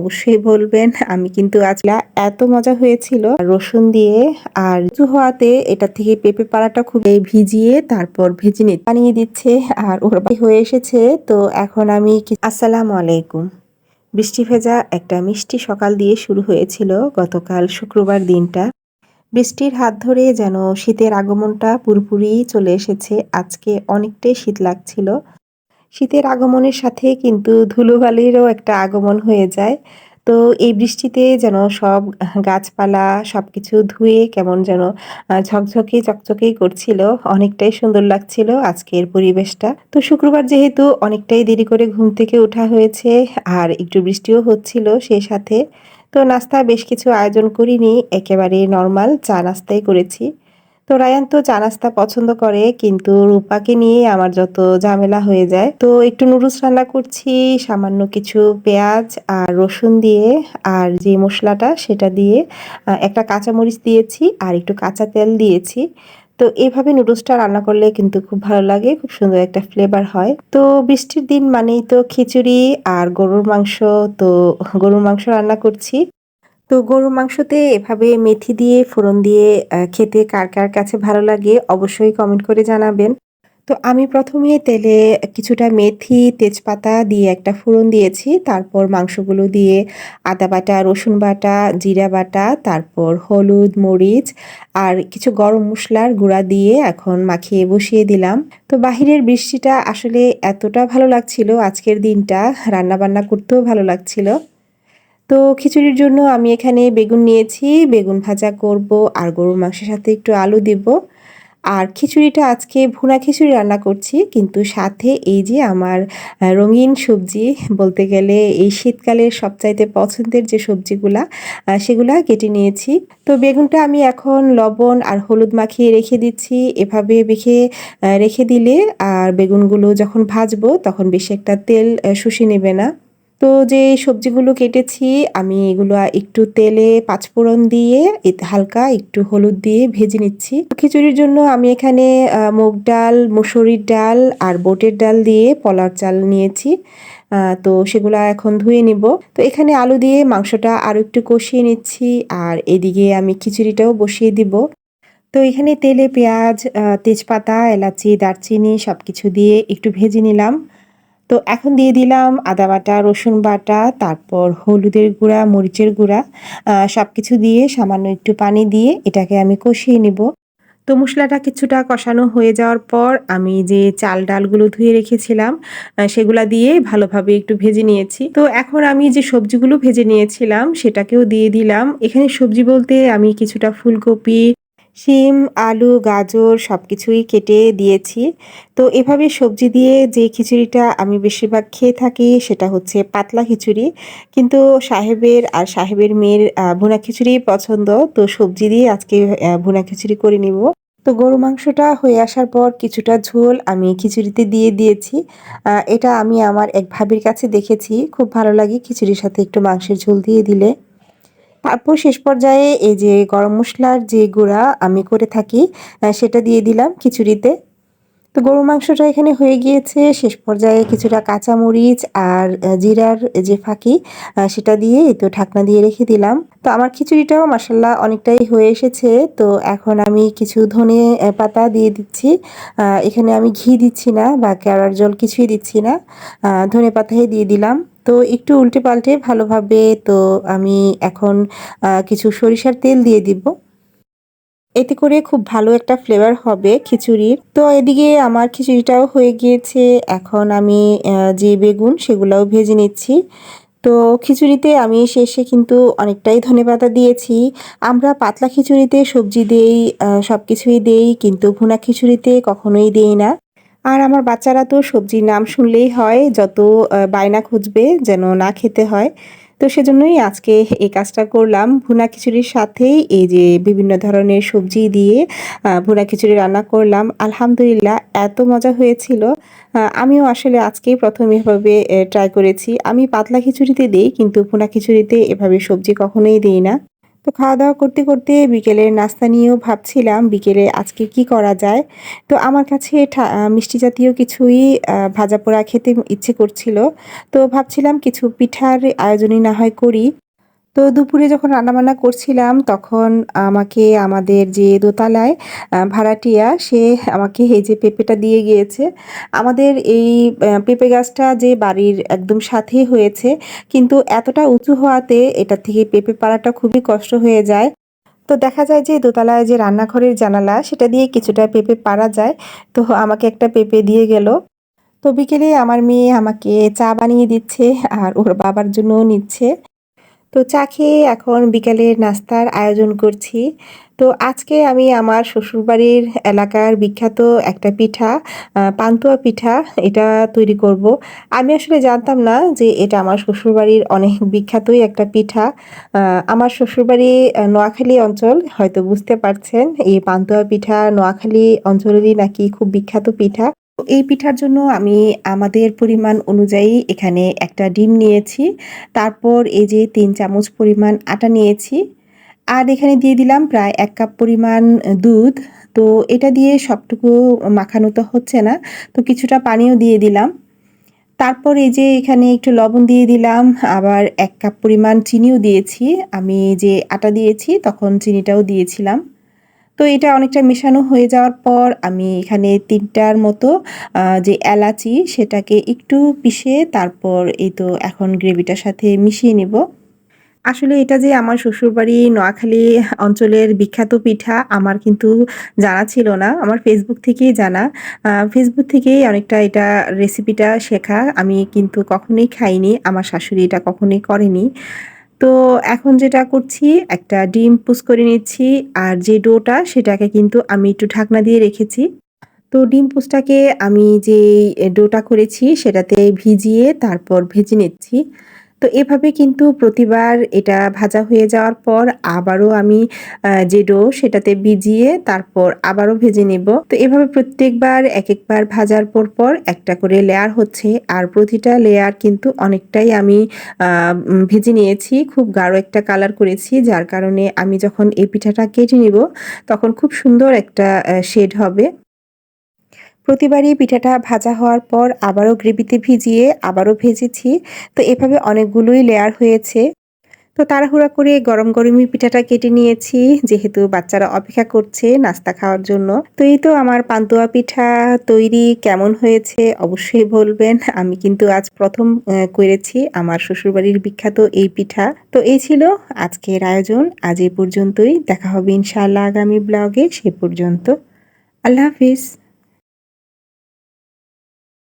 অবশ্যই বলবেন। আমি কিন্তু আজ এত মজা হয়েছিল। রসুন দিয়ে আর কিছু হওয়াতে এটা থেকে পেঁপে পাড়াটা খুব ভিজিয়ে তারপর ভেজে নিয়ে বানিয়ে দিচ্ছে। আর ওর হয়ে এসেছে। তো এখন আমি আসসালামু আলাইকুম। বৃষ্টি ভেজা একটা মিষ্টি সকাল দিয়ে শুরু হয়েছিল গতকাল শুক্রবার দিনটা। বৃষ্টির হাত ধরে যেন শীতের আগমনটা পুরোপুরি চলে এসেছে। আজকে অনেকটাই শীত লাগছিল। শীতের আগমনের সাথে কিন্তু ধুলোবালিরও একটা আগমন হয়ে যায়। তো এই বৃষ্টিতে যেন সব গাছপালা সবকিছু ধুয়ে কেমন যেন ঝকঝকে চকচকেই করছিল, অনেকটাই সুন্দর লাগছিল আজকের পরিবেশটা। তো শুক্রবার যেহেতু অনেকটাই দেরি করে ঘুম থেকে ওঠা হয়েছে আর একটু বৃষ্টিও হচ্ছিল সেই সাথে, তো নাস্তা বেশ কিছু আয়োজন করিনি, একেবারে নর্মাল চা নাস্তাই করেছি। তো রায়ান তো চা নাস্তা পছন্দ করে, কিন্তু রূপাকে নিয়ে আমার যত ঝামেলা হয়ে যায়। তো একটু নুডলস রান্না করছি, সামান্য কিছু পেঁয়াজ আর রসুন দিয়ে, আর যে মশলাটা সেটা দিয়ে একটা কাঁচামরিচ দিয়েছি আর একটু কাঁচা তেল দিয়েছি। তো এইভাবে নুডলসটা রান্না করলে কিন্তু খুব ভালো লাগে, খুব সুন্দর একটা ফ্লেভার হয়। তো বৃষ্টির দিন মানেই তো খিচুড়ি আর গরুর মাংস, তো গরুর মাংস রান্না করছি। তো গরুর মাংসতে এভাবে মেথি দিয়ে, ফোড়ন দিয়ে খেতে কার কার কাছে ভালো লাগে অবশ্যই কমেন্ট করে জানাবেন। তো আমি প্রথমে তেলে কিছুটা মেথি, তেজপাতা দিয়ে একটা ফোড়ন দিয়েছি। তারপর মাংসগুলো দিয়ে আদা বাটা, রসুন বাটা, জিরা বাটা, তারপর হলুদ, মরিচ আর কিছু গরম মশলার গুঁড়া দিয়ে এখন মাখিয়ে বসিয়ে দিলাম। তো বাহিরের বৃষ্টিটা আসলে এতটা ভালো লাগছিল আজকের দিনটা রান্না বান্না করতেও ভালো লাগছিল। তো খিচুড়ির জন্য আমি এখানে বেগুন নিয়েছি, বেগুন ভাজা করব আর গরুর মাংসের সাথে একটু আলু দেব। আর খিচুড়িটা আজকে ভুনা খিচুড়ি রান্না করছি, কিন্তু সাথে এই যে আমার রঙিন সবজি, বলতে গেলে এই শীতকালের সবচাইতে পছন্দের যে সবজিগুলা সেগুলা কেটে নিয়েছি। তো বেগুনটা আমি এখন লবণ আর হলুদ মাখিয়ে রেখে দিচ্ছি। এভাবে বেখে রেখে দিলে আর বেগুনগুলো যখন ভাজবো তখন বেশি একটা তেল শুষে নেবে না। তো যে সবজিগুলো কেটেছি, আমি এগুলো একটু তেলে পাঁচফোড়ন দিয়ে হালকা একটু হলুদ দিয়ে ভেজে নিচ্ছি। খিচুড়ির জন্য আমি এখানে মুগ ডাল, মুসুরির ডাল আর বোটের ডাল দিয়ে পলার চাল নিয়েছি। তো সেগুলো এখন ধুয়ে নিব। তো এখানে আলু দিয়ে মাংসটা আরও একটু কষিয়ে নিচ্ছি আর এদিকে আমি খিচুড়িটাও বসিয়ে দিব। তো এখানে তেলে পেঁয়াজ তেজপাতা, এলাচি, দারচিনি সব কিছু দিয়ে একটু ভেজে নিলাম। তো এখন দিয়ে দিলাম আদা বাটা, রসুন বাটা, তারপর হলুদের গুঁড়া, মরিচের গুঁড়া সব কিছু দিয়ে সামান্য একটু পানি দিয়ে এটাকে আমি কষিয়ে নেব। তো মশলাটা কিছুটা কষানো হয়ে যাওয়ার পর আমি যে চাল ডালগুলো ধুয়ে রেখেছিলাম সেগুলা দিয়ে ভালোভাবে একটু ভেজে নিয়েছি। তো এখন আমি যে সবজিগুলো ভেজে নিয়েছিলাম, সেটাকেও দিয়ে দিলাম। এখানে সবজি বলতে আমি কিছুটা ফুলকপি শিম, আলু, গাজর সব কিছুই কেটে দিয়েছি। তো এভাবে সবজি দিয়ে যে খিচুড়িটা আমি বেশিরভাগ খেয়ে থাকি সেটা হচ্ছে পাতলা খিচুড়ি। কিন্তু সাহেবের আর সাহেবের মেয়ের ভুনা খিচুড়ি পছন্দ। তো সবজি দিয়ে আজকে ভুনা খিচুড়ি করে নিব। তো গরু মাংসটা হয়ে আসার পর কিছুটা ঝোল আমি খিচুড়িতে দিয়ে দিয়েছি। এটা আমি আমার এক ভাবির কাছে দেখেছি। খুব ভালো লাগে খিচুড়ির সাথে একটু মাংসের ঝোল দিয়ে দিলে। তারপর শেষ পর্যায়ে এই যে গরম মশলার যে গুঁড়া আমি করে থাকি সেটা দিয়ে দিলাম খিচুড়িতে। তো গরু মাংসটা এখানে হয়ে গিয়েছে। শেষ পর্যায়ে কিছুটা কাঁচামরিচ আর জিরার যে ফাঁকি সেটা দিয়ে তো ঢাকনা দিয়ে রেখে দিলাম। তো আমার খিচুড়িটাও মাসাল্লাহ অনেকটাই হয়ে এসেছে। তো এখন আমি কিছু ধনে পাতা দিয়ে দিচ্ছি। এখানে আমি ঘি দিচ্ছি না বা কেওড়ার জল কিছুই দিচ্ছি না। ধনে পাতাই দিয়ে দিলাম। তো একটু উল্টে পাল্টে ভালোভাবে তো আমি এখন কিছু সরিষার তেল দিয়ে দিব। এতে করে খুব ভালো একটা ফ্লেভার হবে খিচুড়ির। তো এদিকে আমার খিচুড়িটাও হয়ে গিয়েছে। এখন আমি যে বেগুন সেগুলোও ভেজে নিচ্ছি। তো খিচুড়িতে আমি শেষে কিন্তু অনেকটাই ধনেপাতা দিয়েছি। আমরা পাতলা খিচুড়িতে সবজি দেই সব কিছুই দেই, কিন্তু ভুনা খিচুড়িতে কখনোই দেই না। আর আমার বাচ্চারা তো সবজির নাম শুনলেই হয়, যত বায়না খুঁজবে যেন না খেতে হয়। তো সেজন্যই আজকে এই কাজটা করলাম। ভুনা খিচুড়ির সাথেই এই যে বিভিন্ন ধরনের সবজি দিয়ে ভুনা খিচুড়ি রান্না করলাম। আলহামদুলিল্লাহ এত মজা হয়েছিল। আমিও আসলে আজকেই প্রথম এভাবে ট্রাই করেছি। আমি পাতলা খিচুড়িতে দিই, কিন্তু ভুনা খিচুড়িতে এভাবে সবজি কখনোই দিই না। তো খাওয়া দাওয়া করতে করতে বিকেলের নাস্তা নিয়েও ভাবছিলাম বিকেলে আজকে কি করা যায়। তো আমার কাছে মিষ্টি জাতীয় কিছুই ভাজা পোড়া খেতে ইচ্ছে করছিল। তো ভাবছিলাম কিছু পিঠার আয়োজনই না হয় করি। তো দুপুরে যখন রান্নাবান্না করছিলাম, তখন আমাকে আমাদের যে দোতলায় ভাড়াটিয়া, সে আমাকে এই যে পেঁপেটা দিয়ে গিয়েছে। আমাদের এই পেঁপে গাছটা যে বাড়ির একদম সাথেই হয়েছে, কিন্তু এতটা উঁচু হওয়াতে এটা থেকে পেঁপে পাড়াটা খুবই কষ্ট হয়ে যায়। তো দেখা যায় যে দোতলায় যে রান্নাঘরের জানালা, সেটা দিয়ে কিছুটা পেঁপে পাড়া যায়। তো আমাকে একটা পেঁপে দিয়ে গেল। তো বিকেলে আমার মেয়ে আমাকে চা বানিয়ে দিচ্ছে, আর ওর বাবার জন্যও নিচ্ছে। তো চা খেয়ে এখন বিকালের নাস্তার আয়োজন করছি। তো আজকে আমি আমার শ্বশুরবাড়ির এলাকার বিখ্যাত একটা পিঠা পান্তুয়া পিঠা এটা তৈরি করব। আমি আসলে জানতাম না যে এটা আমার শ্বশুরবাড়ির অনেক বিখ্যাতই একটা পিঠা। আমার শ্বশুরবাড়ি নোয়াখালী অঞ্চল, হয়তো বুঝতে পারছেন, এই পান্তুয়া পিঠা নোয়াখালী অঞ্চলেরই নাকি খুব বিখ্যাত পিঠা। এই পিঠার জন্য আমি আমাদের পরিমাণ অনুযায়ী এখানে একটা ডিম নিয়েছি। তারপর এই যে তিন চামচ পরিমাণ আটা নিয়েছি। আর এখানে দিয়ে দিলাম প্রায় এক কাপ পরিমাণ দুধ। তো এটা দিয়ে সবটুকু মাখানো তো হচ্ছে না, তো কিছুটা পানিও দিয়ে দিলাম। তারপর এই যে এখানে একটু লবণ দিয়ে দিলাম, আবার এক কাপ পরিমাণ চিনিও দিয়েছি। আমি যে আটা দিয়েছি, তখন চিনিটাও দিয়েছিলাম। তো এটা অনেকটা মেশানো হয়ে যাওয়ার পর আমি এখানে তিনটার মতো যে এলাচি সেটাকে একটু পিষে তারপর এই তো এখন গ্রেভিটার সাথে মিশিয়ে নেব। আসলে এটা যে আমার শ্বশুরবাড়ি নোয়াখালী অঞ্চলের বিখ্যাত পিঠা আমার কিন্তু জানা ছিল না, আমার ফেসবুক থেকেই জানা। ফেসবুক থেকেই অনেকটা এটা রেসিপিটা শেখা। আমি কিন্তু কখনোই খাইনি, আমার শাশুড়ি এটা কখনোই করেনি। তো এখন যেটা করছি, একটা ডিম পুষ করে নিচ্ছি আর যে ডোটা সেটাকে কিন্তু আমি একটু ঢাকনা দিয়ে রেখেছি। তো ডিম পুসটাকে আমি যে ডোটা করেছি সেটাতে ভিজিয়ে তারপর ভেজে নিচ্ছি। তো এভাবে কিন্তু প্রতিবার এটা ভাজা হয়ে যাওয়ার পর আবারও আমি যে ডো সেটাতে ভিজিয়ে তারপর আবারও ভেজে নেব। তো এভাবে প্রত্যেকবার এক একবার ভাজার পর পর একটা করে লেয়ার হচ্ছে। আর প্রতিটা লেয়ার কিন্তু অনেকটাই আমি ভেজে নিয়েছি। খুব গাঢ় একটা কালার করেছি, যার কারণে আমি যখন এই পিঠাটা কেটে নিব তখন খুব সুন্দর একটা শেড হবে। প্রতিবারই পিঠাটা ভাজা হওয়ার পর আবারও গ্রেভিতে ভিজিয়ে আবারও ভেজেছি। তো এভাবে অনেকগুলোই লেয়ার হয়েছে। তো তাড়াহুড়া করে গরম গরমই পিঠাটা কেটে নিয়েছি, যেহেতু বাচ্চারা অপেক্ষা করছে নাস্তা খাওয়ার জন্য। তো এই তো আমার পান্তুয়া পিঠা তৈরি কেমন হয়েছে অবশ্যই বলবেন। আমি কিন্তু আজ প্রথম করেছি আমার শ্বশুরবাড়ির বিখ্যাত এই পিঠা। তো এই ছিল আজকের আয়োজন। আজ এই পর্যন্তই। দেখা হবে ইনশাআল্লাহ আগামী ব্লগে সে পর্যন্ত। আল্লাহ হাফিজ।